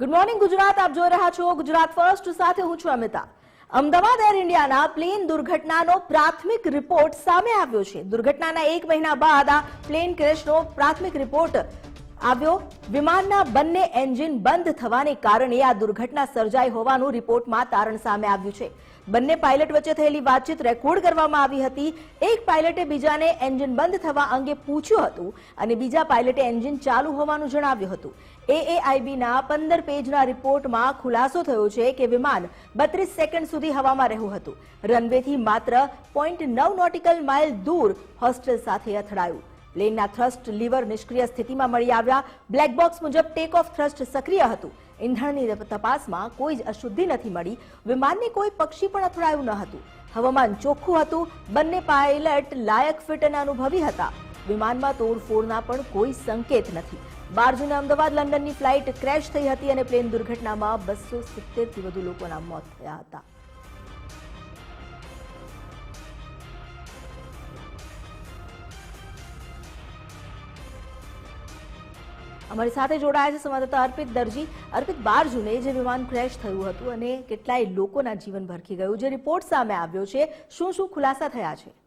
Good morning Gujarat આપ જોઈ રહ્યા છો ગુજરાત ફર્સ્ટ સાથે હું છું અમિતા અમદાવાદ એર ઇન્ડિયાના પ્લેન દુર્ઘટનાનો પ્રાથમિક રિપોર્ટ સામે આવ્યો છે. દુર્ઘટનાના એક મહિના બાદ આ પ્લેન ક્રેશનો પ્રાથમિક રિપોર્ટ આવ્યો. વિમાનના બંને એન્જિન બંધ થવાને કારણે આ દુર્ઘટના સર્જાઈ હોવાનું રિપોર્ટમાં તારણ સામે આવ્યું છે. બંને પાયલટ વચ્ચે થયેલી વાતચીત રેકોર્ડ કરવામાં આવી હતી. એક પાયલટે બીજાને એન્જિન બંધ થવા અંગે પૂછ્યું હતું અને બીજા પાયલટે એન્જિન ચાલુ હોવાનું જણાવ્યું હતું. એએઆઈબીના પંદર પેજના રિપોર્ટમાં ખુલાસો થયો છે કે વિમાન બત્રીસ સેકન્ડ સુધી હવામાં રહ્યું હતું. રનવેથી માત્ર પોઈન્ટ નવ નોટિકલ માઇલ દૂર હોસ્ટેલ સાથે અથડાયું. પ્લેનના થ્રસ્ટ લીવર નિષ્ક્રિય સ્થિતિમાં મળી આવ્યા. બ્લેક બોક્સ મુજબ ટેક ઓફ થ્રસ્ટ સક્રિય હતું. ઇંધણની તપાસમાં કોઈ જ અશુદ્ધિ નથી મળી. વિમાનને કોઈ પક્ષી પણ અથડાયું ન હતું. હવામાન ચોખ્ખું હતું. બંને પાયલટ લાયક ફિટ અને અનુભવી હતા. વિમાનમાં તોડફોડના પણ કોઈ સંકેત નથી. બાર જૂને અમદાવાદ લંડનની ફ્લાઇટ ક્રેશ થઈ હતી અને પ્લેન દુર્ઘટનામાં બસો સિત્તેરથી વધુ લોકોના મોત થયા હતા. અમારી સાથે જોડાયા છે સંવાદદાતા અર્પિત દરજી. અર્પિત, બાર જૂને જે વિમાન ક્રેશ થયું હતું અને કેટલાય લોકોના જીવન ભરખી ગયું. જે રિપોર્ટ સામે આવ્યો છે, શું શું ખુલાસા થયા છે?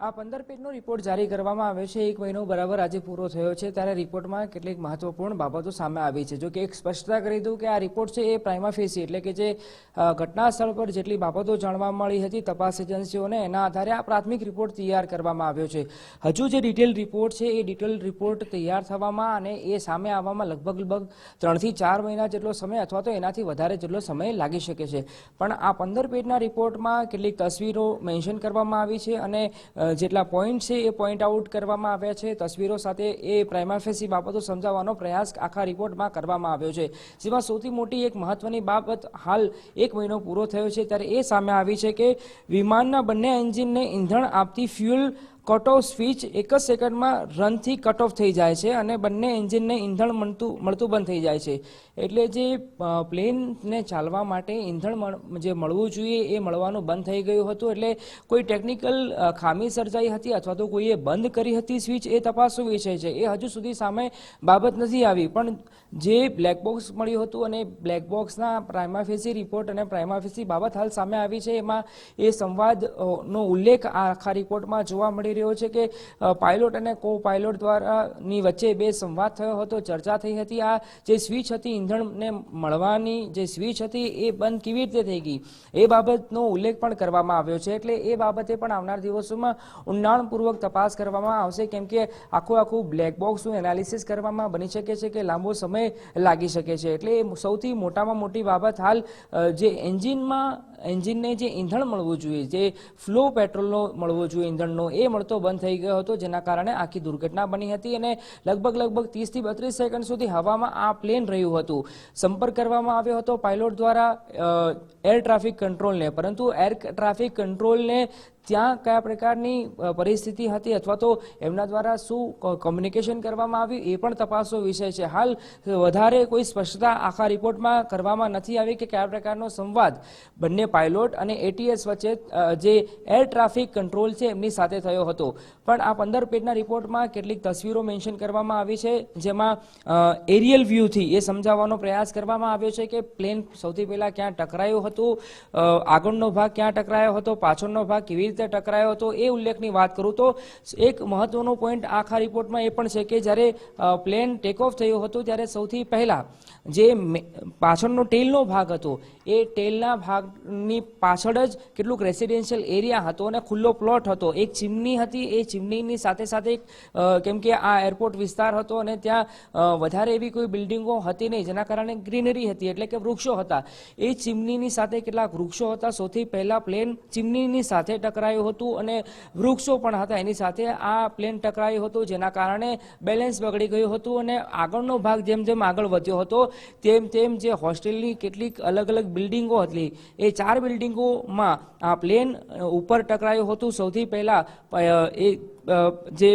આ પંદર પેજનો રિપોર્ટ જારી કરવામાં આવ્યો છે. એક મહિનો બરાબર આજે પૂરો થયો છે. ત્યારે રિપોર્ટમાં કેટલીક મહત્વપૂર્ણ બાબતો સામે આવી છે. જો કે એક સ્પષ્ટતા કરી દઉં કે આ રિપોર્ટ છે એ પ્રાઇમા ફેસી એટલે કે જે ઘટના સ્થળ પર જેટલી બાબતો જાણવા મળી હતી તપાસ એજન્સીઓને, એના આધારે આ પ્રાથમિક રિપોર્ટ તૈયાર કરવામાં આવ્યો છે. હજુ જે ડિટેલ રિપોર્ટ છે એ ડિટેલ રિપોર્ટ તૈયાર થવામાં અને એ સામે આવવામાં લગભગ લગભગ ત્રણથી ચાર મહિના જેટલો સમય અથવા તો એનાથી વધારે જેટલો સમય લાગી શકે છે. પણ આ પંદર પેજના રિપોર્ટમાં કેટલીક તસવીરો મેન્શન કરવામાં આવી છે અને જેટલા પોઈન્ટ છે એ પોઈન્ટ આઉટ કરવામાં આવ્યા છે. તસવીરો સાથે એ પ્રાઇમાફેસી બાબતો સમજાવવાનો પ્રયાસ આખા રિપોર્ટમાં કરવામાં આવ્યો છે. જેમાં સૌથી મોટી એક મહત્વની બાબત હાલ એક મહિનો પૂરો થયો છે, ત્યારે એ સામે આવી છે કે વિમાનના બંને એન્જિનને ઈંધણ આપતી ફ્યુલ કટ ઓફ સ્વિચ એક જ સેકન્ડમાં રનથી કટ ઓફ થઈ જાય છે અને બંને એન્જિનને ઈંધણ મળતું મળતું બંધ થઈ જાય છે. એટલે જે પ્લેનને ચાલવા માટે ઈંધણ જે મળવું જોઈએ એ મળવાનું બંધ થઈ ગયું હતું. એટલે કોઈ ટેકનિકલ ખામી સર્જાઈ હતી અથવા તો કોઈએ બંધ કરી હતી સ્વિચ એ તપાસનો વિષય છે. એ હજુ સુધી સામે બાબત નથી આવી. પણ જે બ્લેક બોક્સ મળ્યું હતું અને બ્લેક બોક્સના પ્રાઇમાફેસી રિપોર્ટ અને પ્રાઇમાફેસી બાબત હાલ સામે આવી છે. એમાં એ સંવાદનો ઉલ્લેખ આખા રિપોર્ટમાં જોવા મળી રહ્યો છે કે પાયલોટ અને કો પાયલોટ દ્વારાની વચ્ચે બે સંવાદ થયો હતો, ચર્ચા થઈ હતી. આ જે સ્વિચ હતી ઈંધણને મળવાની જે સ્વિચ હતી એ બંધ કેવી રીતે થઈ ગઈ? એ બાબતનો ઉલ્લેખ પણ કરવામાં આવ્યો છે. એટલે એ બાબતે પણ આવનાર દિવસોમાં ઊંડાણપૂર્વક તપાસ કરવામાં આવશે. કેમ કે આખું આખું બ્લેક બોક્સનું એનાલિસિસ કરવામાં બની શકે છે કે લાંબો સમય લાગી શકે છે. એટલે સૌથી મોટામાં મોટી બાબત હાલ જે એન્જિનમાં એન્જિનને જે ઈંધણ મળવું જોઈએ, જે ફ્લો પેટ્રોલનો મળવો જોઈએ ઈંધણનો, એ મળતો બંધ થઈ ગયો હતો, જેના કારણે આખી દુર્ઘટના બની હતી અને લગભગ લગભગ ત્રીસથી બત્રીસ સેકન્ડ સુધી હવામાં આ પ્લેન રહ્યું હતું. સંપર્ક કરવામાં આવ્યો હતો, પાયલોટ દ્વારા એર ટ્રાફિક કંટ્રોલને, પરંતુ એર ટ્રાફિક કંટ્રોલને ત્યાં કયા પ્રકારની પરિસ્થિતિ હતી અથવા તો એમના દ્વારા શું કોમ્યુનિકેશન કરવામાં આવ્યું એ પણ તપાસનો વિષય છે. હાલ વધારે કોઈ સ્પષ્ટતા આખા રિપોર્ટમાં કરવામાં નથી આવી કે કયા પ્રકારનો સંવાદ. બંને પાયલોટ અને એટીએસ વચ્ચે જે એર ટ્રાફિક કંટ્રોલ છે એમની સાથે થયો હતો. પણ આ પંદર પેજના રિપોર્ટમાં કેટલીક તસવીરો મેન્શન કરવામાં આવી છે, જેમાં એરિયલ વ્યૂથી એ સમજાવવાનો પ્રયાસ કરવામાં આવ્યો છે કે પ્લેન સૌથી પહેલાં ક્યાં ટકરાયું હતું આગળનો ભાગ ક્યાં ટકરાયો હતો, પાછળનો ભાગ કેવી રીતે ટકરાયો હતો એ ઉલ્લેખની વાત કરું તો એક મહત્વનો પોઈન્ટ આખા રિપોર્ટમાં એ પણ છે કે જ્યારે પ્લેન ટેક ઓફ થયું હતું ત્યારે સૌથી પહેલાં જે પાછળનો ટેલનો ભાગ હતો, એ ટેલના ભાગની પાછળ જ કેટલુંક રેસિડેન્શિયલ એરિયા હતો અને ખુલ્લો પ્લોટ હતો. એક ચીમની હતી, એ ચીમનીની સાથે સાથે કેમ કે આ એરપોર્ટ વિસ્તાર હતો અને ત્યાં વધારે એવી કોઈ બિલ્ડિંગો હતી નહીં, જેના કારણે ગ્રીનરી હતી, એટલે કે વૃક્ષો હતા. એ ચીમનીની સાથે કેટલાક વૃક્ષો હતા. સૌથી પહેલાં પ્લેન ચીમનીની સાથે ટકરાયું હતું અને વૃક્ષો પણ હતા એની સાથે આ પ્લેન ટકરાયું હતું, જેના કારણે બેલેન્સ બગડી ગયું હતું અને આગળનો ભાગ જેમ જેમ આગળ વધ્યો હતો, તેમ તેમ જે હોસ્ટેલની કેટલીક અલગ અલગ બિલ્ડિંગો હતી, એ ચાર બિલ્ડિંગોમાં આ પ્લેન ઉપર ટકરાયું હતું. સૌથી પહેલાં એ જે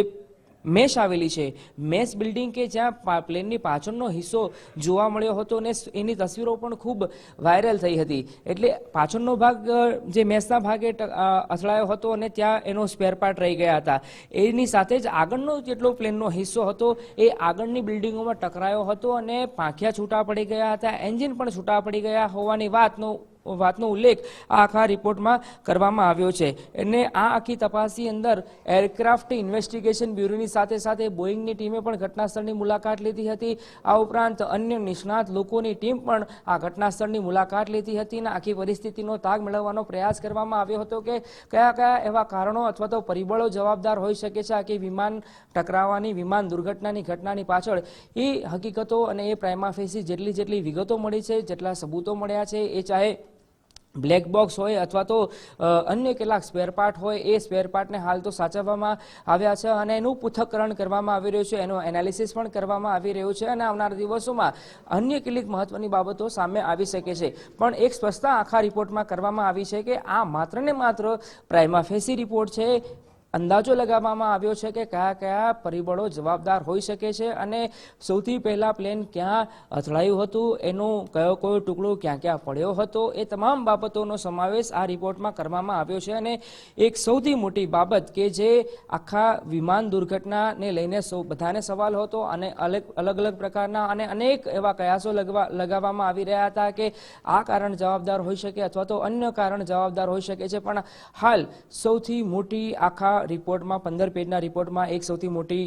મેશ આવેલી છે. મેશ બિલ્ડિંગ કે જ્યાં પ્લેનની પાછળનો હિસ્સો જોવા મળ્યો હતો અને એની તસવીરો પણ ખૂબ વાયરલ થઈ હતી. એટલે પાછળનો ભાગ જે મેશના ભાગે અથડાયો હતો અને ત્યાં એનો સ્પેરપાર્ટ રહી ગયા હતા. એની સાથે જ આગળનો જેટલો પ્લેનનો હિસ્સો હતો, એ આગળની બિલ્ડિંગોમાં ટકરાયો હતો અને પાંખિયા છૂટા પડી ગયા હતા. એન્જિન પણ છૂટા પડી ગયા હોવાની વાતનો વાતનો ઉલ્લેખ આ આખા રિપોર્ટમાં કરવામાં આવ્યો છે. અને આ આખી તપાસની અંદર એરક્રાફ્ટ ઇન્વેસ્ટિગેશન બ્યુરોની સાથે સાથે બોઈંગની ટીમે પણ ઘટનાસ્થળની મુલાકાત લીધી હતી. આ ઉપરાંત અન્ય નિષ્ણાત લોકોની ટીમ પણ આ ઘટનાસ્થળની મુલાકાત લીધી હતી અને આખી પરિસ્થિતિનો તાગ મેળવવાનો પ્રયાસ કરવામાં આવ્યો હતો કે કયા કયા એવા કારણો અથવા તો પરિબળો જવાબદાર હોઈ શકે છે આખી વિમાન ટકરાવાની, વિમાન દુર્ઘટનાની ઘટનાની પાછળ. એ હકીકતો અને એ પ્રાઇમાફેસી જેટલી જેટલી વિગતો મળી છે, જેટલા સબૂતો મળ્યા છે, એ ચાહે બ્લેક બોક્સ હોય અથવા તો અન્ય કેટલાક સ્પેર પાર્ટ હોય, એ સ્પેર પાર્ટને હાલ તો સાચવવામાં આવ્યા છે અને એનું પૃથ્થકરણ કરવામાં આવી રહ્યું છે. એનું એનાલિસિસ પણ કરવામાં આવી રહ્યું છે અને આવનારા દિવસોમાં અન્ય કેટલીક મહત્વની બાબતો સામે આવી શકે છે. પણ એક સ્પષ્ટતા આખા રિપોર્ટમાં કરવામાં આવી છે કે આ માત્ર ને માત્ર પ્રાઇમાફેસી રિપોર્ટ છે અંદાજો લગાવવામાં આવ્યો છે કે કયા કયા પરિબળો જવાબદાર હોઈ શકે છે અને સૌથી પહેલાં પ્લેન ક્યાં અથડાયું હતું, એનો કયો કયો ટુકડો ક્યાં ક્યાં પડ્યો હતો, એ તમામ બાબતોનો સમાવેશ આ રિપોર્ટમાં કરવામાં આવ્યો છે અને એક સૌથી મોટી બાબત કે જે આખા વિમાન દુર્ઘટનાને લઈને સૌ બધાને સવાલ હતો અને અલગ અલગ અલગ પ્રકારના અને અનેક એવા કયાસો લગવા લગાવવામાં આવી રહ્યા હતા કે આ કારણ જવાબદાર હોઈ શકે અથવા તો અન્ય કારણ જવાબદાર હોઈ શકે છે. પણ હાલ સૌથી મોટી આખા રિપોર્ટમાં પંદર પેજના રિપોર્ટમાં એક સૌથી મોટી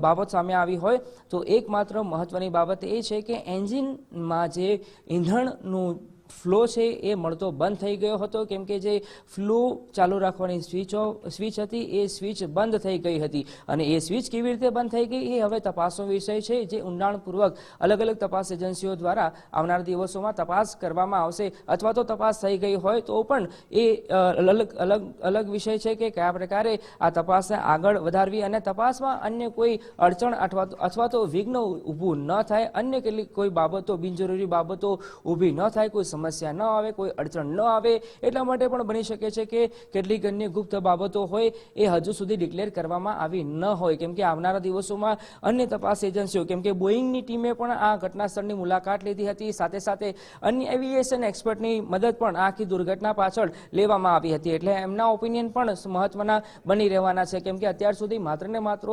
બાબત સામે આવી હોય. તો એકમાત્ર મહત્વની બાબત એ છે કે એન્જિનમાં જે ઈંધણનું ફ્લો છે એ મળતો બંધ થઈ ગયો હતો. કેમ કે જે ફ્લો ચાલુ રાખવાની સ્વિચો, સ્વિચ હતી એ સ્વિચ બંધ થઈ ગઈ હતી. અને એ સ્વિચ કેવી રીતે બંધ થઈ ગઈ એ હવે તપાસનો વિષય છે જે ઊંડાણપૂર્વક અલગ અલગ તપાસ એજન્સીઓ દ્વારા આવનાર દિવસોમાં તપાસ કરવામાં આવશે અથવા તો તપાસ થઈ ગઈ હોય તો પણ એ અલગ અલગ અલગ વિષય છે કે કયા પ્રકારે આ તપાસને આગળ વધારવી અને તપાસમાં અન્ય કોઈ અડચણ અથવા અથવા તો વિઘ્ન ઊભું ન થાય. અન્ય કેટલીક કોઈ બાબતો, બિનજરૂરી બાબતો ઊભી ન થાય, કોઈ સમસ્યા ન આવે, કોઈ અડચણ ન આવે, એટલા માટે પણ બની શકે છે કે કેટલીક અન્ય ગુપ્ત બાબતો હોય એ હજુ સુધી ડિક્લેર કરવામાં આવી ન હોય. કેમ કે આવનારા દિવસોમાં અન્ય તપાસ એજન્સીઓ કેમ કે બોઈંગની ટીમે પણ આ ઘટના સ્થળની મુલાકાત લીધી હતી. સાથે સાથે અન્ય એવિએશન એક્સપર્ટની મદદ પણ આખી દુર્ઘટના પાછળ લેવામાં આવી હતી. એટલે એમના ઓપિનિયન પણ મહત્વના બની રહેવાના છે. કેમ કે અત્યાર સુધી માત્ર ને માત્ર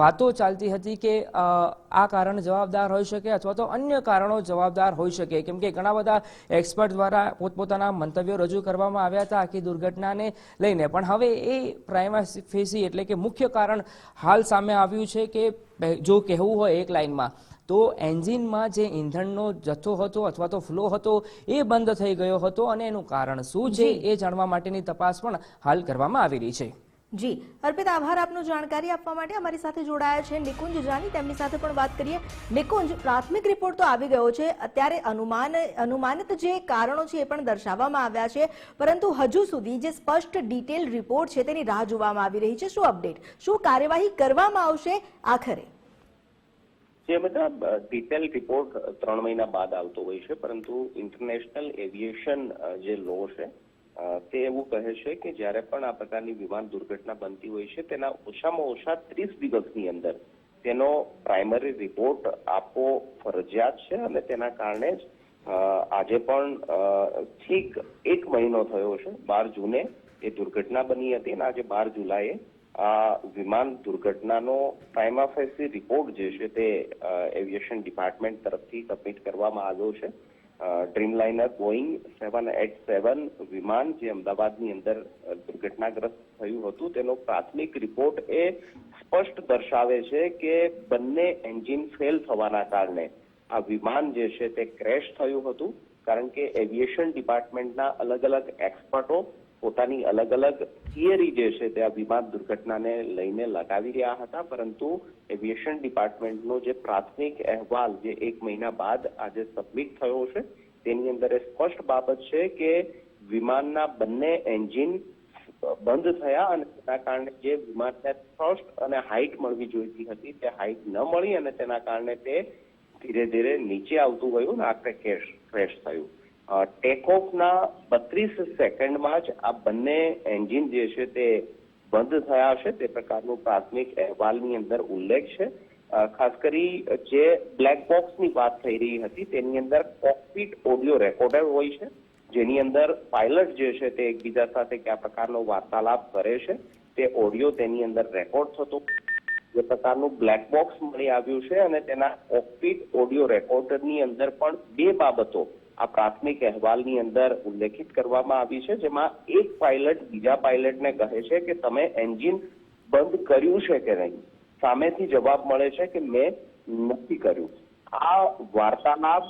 વાતો ચાલતી હતી કે આ કારણ જવાબદાર હોઈ શકે અથવા તો અન્ય કારણો જવાબદાર હોઈ શકે. કેમ કે ઘણા બધા એક્સપર્ટ દ્વારા પોતપોતાના મંતવ્યો રજૂ કરવામાં આવ્યા હતા આખી દુર્ઘટનાને લઈને. પણ હવે એ પ્રાઇમાફેસી એટલે કે મુખ્ય કારણ હાલ સામે આવ્યું છે કે જો કહેવું હોય એક લાઇનમાં તો એન્જિનમાં જે ઇંધણનો જથ્થો હતો અથવા તો ફ્લો હતો એ બંધ થઈ ગયો હતો અને એનું કારણ શું છે એ જાણવા માટેની તપાસ પણ હાલ કરવામાં આવી રહી છે. જી, અર્પિત આભાર આપનો જાણકારી આપવા માટે અમારી સાથે જોડાયા છે નિકુંજ જાની. તેમની સાથે પણ વાત કરીએ. નિકુંજ, પ્રાથમિક રિપોર્ટ તો આવી ગયો છે. અત્યારે અનુમાન, અનુમાનિત જે કારણો છે એ પણ દર્શાવવામાં આવ્યા છે. પરંતુ હજુ સુધી જે સ્પષ્ટ ડિટેલ રિપોર્ટ છે તેની રાહ જોવામાં આવી રહી છે. શું અપડેટ? શું કાર્યવાહી કરવામાં આવશે? આખરે. જે બધા ડિટેલ રિપોર્ટ ત્રણ મહિના બાદ આવતો હોય છે, પરંતુ ઇન્ટરનેશનલ એવિએશન જે લો છે તે એવું કહે છે કે જ્યારે પણ આ પ્રકારની વિમાન દુર્ઘટના બનતી હોય છે, તેના ઓછામાં ઓછા ત્રીસ દિવસની અંદર તેનો પ્રાઇમરી રિપોર્ટ આપવો ફરજિયાત છે અને તેના કારણે જ આજે પણ ઠીક એક મહિનો થયો છે, બાર જૂને એ દુર્ઘટના બની હતી અને આજે બાર જુલાઈએ આ વિમાન દુર્ઘટનાનો પ્રાઇમાફેસી રિપોર્ટ જે છે તે એવિએશન ડિપાર્ટમેન્ટ તરફથી સબમિટ કરવામાં આવ્યો છે. ડ્રીમલાઇનર બોઈંગ સેવન એટ સેવન વિમાન જે અમદાવાદની અંદર દુર્ઘટનાગ્રસ્ત થયું હતું, તેનો પ્રાથમિક રિપોર્ટ એ સ્પષ્ટ દર્શાવે છે કે બંને એન્જિન ફેલ થવાના કારણે આ વિમાન જે છે તે ક્રેશ થયું હતું. કારણ કે એવિએશન ડિપાર્ટમેન્ટના અલગ અલગ એક્સપર્ટો પોતાની અલગ અલગ થિયરી જે છે તે આ વિમાન દુર્ઘટનાને લઈને લગાવી રહ્યા હતા. પરંતુ એવિએશન ડિપાર્ટમેન્ટનો જે પ્રાથમિક અહેવાલ જે એક મહિના બાદ આજે સબમિટ થયો છે, તેની અંદર એ સ્પષ્ટ બાબત છે કે વિમાનના બંને એન્જિન બંધ થયા અને તેના કારણે જે વિમાનને થ્રસ્ટ અને હાઇટ મળવી જોઈતી હતી તે હાઇટ ન મળી અને તેના કારણે તે ધીરે ધીરે નીચે આવતું ગયું અને આખરે કેશ ક્રેશ થયું. ટેક ઓફના બત્રીસ સેકન્ડમાં જ આ બંને એન્જિન જે છે તે બંધ થયા છે તે પ્રકારનું પ્રાથમિક અહેવાલની અંદર ઉલ્લેખ છે. ખાસ કરી જે બ્લેક બોક્સની વાત થઈ રહી હતી, તેની અંદર કોકપીટ ઓડિયો રેકોર્ડર હોય છે. જેની અંદર પાયલટ જે છે તે એકબીજા સાથે કયા પ્રકારનો વાર્તાલાપ કરે છે, તે ઓડિયો તેની અંદર રેકોર્ડ થતો જે પ્રકારનું બ્લેક બોક્સ મળી આવ્યું છે અને તેના કોકપીટ ઓડિયો રેકોર્ડરની અંદર પણ બે બાબતો આ પ્રાથમિક અહેવાલની અંદર ઉલ્લેખિત કરવામાં આવી છે, જેમાં એક પાયલટ બીજા પાયલટને કહે છે કે તમે એન્જિન બંધ કર્યું છે કે નહીં? સામેથી જવાબ મળે છે કે મેં નથી કર્યું. આ વાર્તાલાપ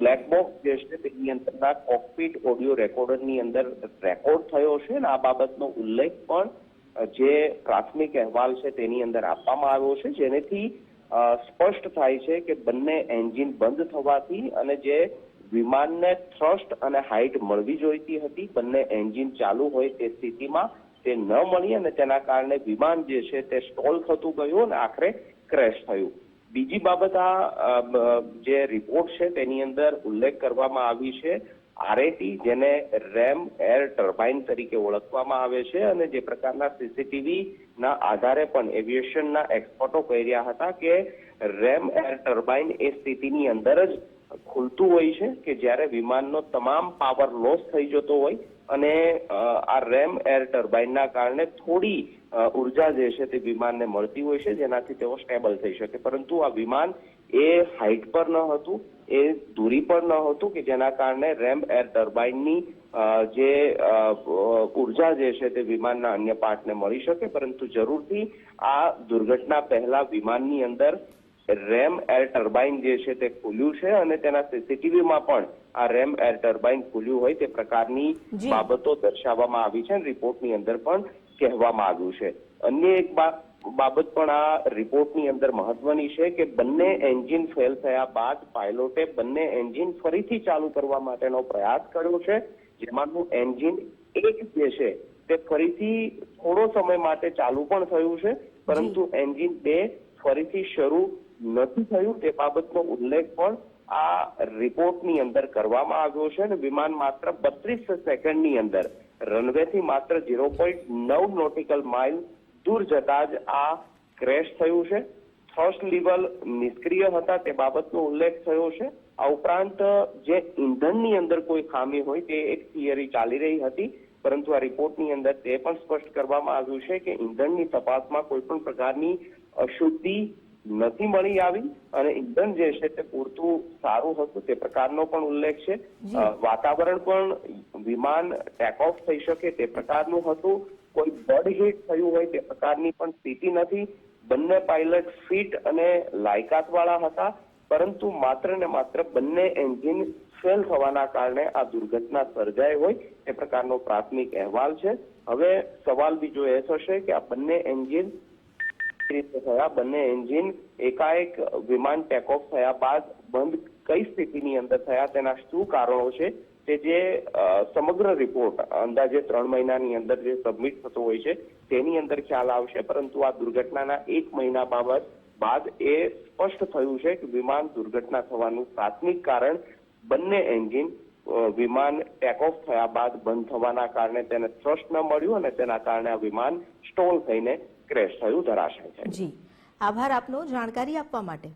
બ્લેક બોક્સ જે છે તેની અંદરના કોકપીટ ઓડિયો રેકોર્ડરની અંદર રેકોર્ડ થયો છે અને આ બાબતનો ઉલ્લેખ પણ જે પ્રાથમિક અહેવાલ છે તેની અંદર આપવામાં આવ્યો છે, જેનેથી સ્પષ્ટ થાય છે કે બંને એન્જિન બંધ થવાથી અને જે વિમાનને થ્રસ્ટ અને હાઇટ મળવી જોઈતી હતી, બંને એન્જિન ચાલુ હોય તે સ્થિતિમાં તે ન મળી અને તેના કારણે વિમાન જે છે તે સ્ટોલ થતું ગયું અને આખરે ક્રેશ થયું. બીજી બાબત આ જે રિપોર્ટ છે તેની અંદર ઉલ્લેખ કરવામાં આવી છે આરએટી જેને રેમ એર ટર્બાઇન તરીકે ઓળખવામાં આવે છે અને જે પ્રકારના સીસીટીવી ના આધારે પણ એવિએશનના એક્સપર્ટો કહી રહ્યા હતા કે રેમ એર ટર્બાઇન એ સ્થિતિની અંદર જ ખુલતું હોય છે કે જ્યારે વિમાનનો તમામ પાવર લોસ થઈ જતો હોય અને આ રેમ એર ટર્બાઇનના કારણે થોડી ઊર્જા જે છે તે વિમાનને મળતી હોય છે જેનાથી તેઓ સ્ટેબલ થઈ શકે. પરંતુ આ વિમાન એ હાઇટ પર ન હતું એ દૂરી પર ન હતું કે જેના કારણે રેમ એર ટર્બાઇનની જે ઊર્જા જે છે તે વિમાનના અન્ય પાર્ટને મળી શકે. પરંતુ જરૂરથી આ દુર્ઘટના પહેલા વિમાનની અંદર રેમ એર ટર્બાઇન જે છે તે ખુલ્યું છે અને તેના સીસીટીવીમાં પણ આ રેમ એર ટર્બાઇન ખુલ્યું હોય તે પ્રકારની બાબતો દર્શાવવામાં આવી છે રિપોર્ટની અંદર પણ કહેવામાં આવ્યું છે. અન્ય એક બા- બાબત પણ આ રિપોર્ટની અંદર મહત્વની છે કે બંને એન્જિન ફેલ થયા બાદ પાયલોટે બંને એન્જિન ફરીથી ચાલુ કરવા માટેનો પ્રયાસ કર્યો છે. જેમાંનું એન્જિન એક જે છે તે ફરીથી થોડો સમય માટે ચાલુ પણ થયું છે. પરંતુ એન્જિન બે ફરીથી શરૂ નથી થયું તે બાબતનો ઉલ્લેખ પણ આ રિપોર્ટની અંદર કરવામાં આવ્યો છે અને વિમાન માત્ર બત્રીસ સેકન્ડની અંદર રનવેથી માત્ર ઝીરો પોઈન્ટ નવ નોટિકલ માઇલ દૂર જતા જ આ ક્રેશ થયું છે. થર્સ્ટ લેવલ નિષ્ક્રિય હતા તે બાબતનો ઉલ્લેખ થયો છે. આ ઉપરાંત જે ઇંધણની અંદર કોઈ ખામી હોય તે એક થિયરી ચાલી રહી હતી. પરંતુ આ રિપોર્ટની અંદર તે પણ સ્પષ્ટ કરવામાં આવ્યું છે કે ઇંધણની તપાસમાં કોઈ પણ પ્રકારની અશુદ્ધિ નથી મળી આવી અને ઇંધણ જે છે તે પૂરતું સારું હતું તે પ્રકારનો પણ ઉલ્લેખ છે. વાતાવરણ પણ વિમાન ટેક ઓફ થઈ શકે તે પ્રકારનું હતું. કોઈ બર્ડ હિટ થયું હોય તે પ્રકારની પણ સ્થિતિ નથી. બંને પાયલટ ફિટ અને લાયકાત વાળા હતા, પરંતુ માત્ર ને માત્ર બંને એન્જિન ફેલ થવાના કારણે આ દુર્ઘટના સર્જાઈ હોય એ પ્રકારનો પ્રાથમિક અહેવાલ છે. હવે સવાલ બીજો એ થશે કે આ બંને એન્જિન રીતે થયા, બંને એન્જિન એકાએક વિમાન ટેકઓફ થયા બાદ બંધ કઈ સ્થિતિની અંદર થયા તેના શું કારણો છે? તે જે સમગ્ર રિપોર્ટ અંદાજે ત્રણ મહિનાની અંદર જે સબમિટ થતો હોય છે, તેની અંદર ખ્યાલ આવશે. પરંતુ આ દુર્ઘટનાના એક મહિના બાબત બાદ એ સ્પષ્ટ થયું છે કે વિમાન દુર્ઘટના થવાનું પ્રાથમિક કારણ બંને એન્જિન વિમાન ટેક ઓફ થયા બાદ બંધ થવાના કારણે તેને થ્રસ્ટ ન મળ્યું અને તેના કારણે આ વિમાન સ્ટોલ થઈને ક્રેશ થયું, ધરાશાય છે જી. આભાર આપનો જાણકારી આપવા માટે.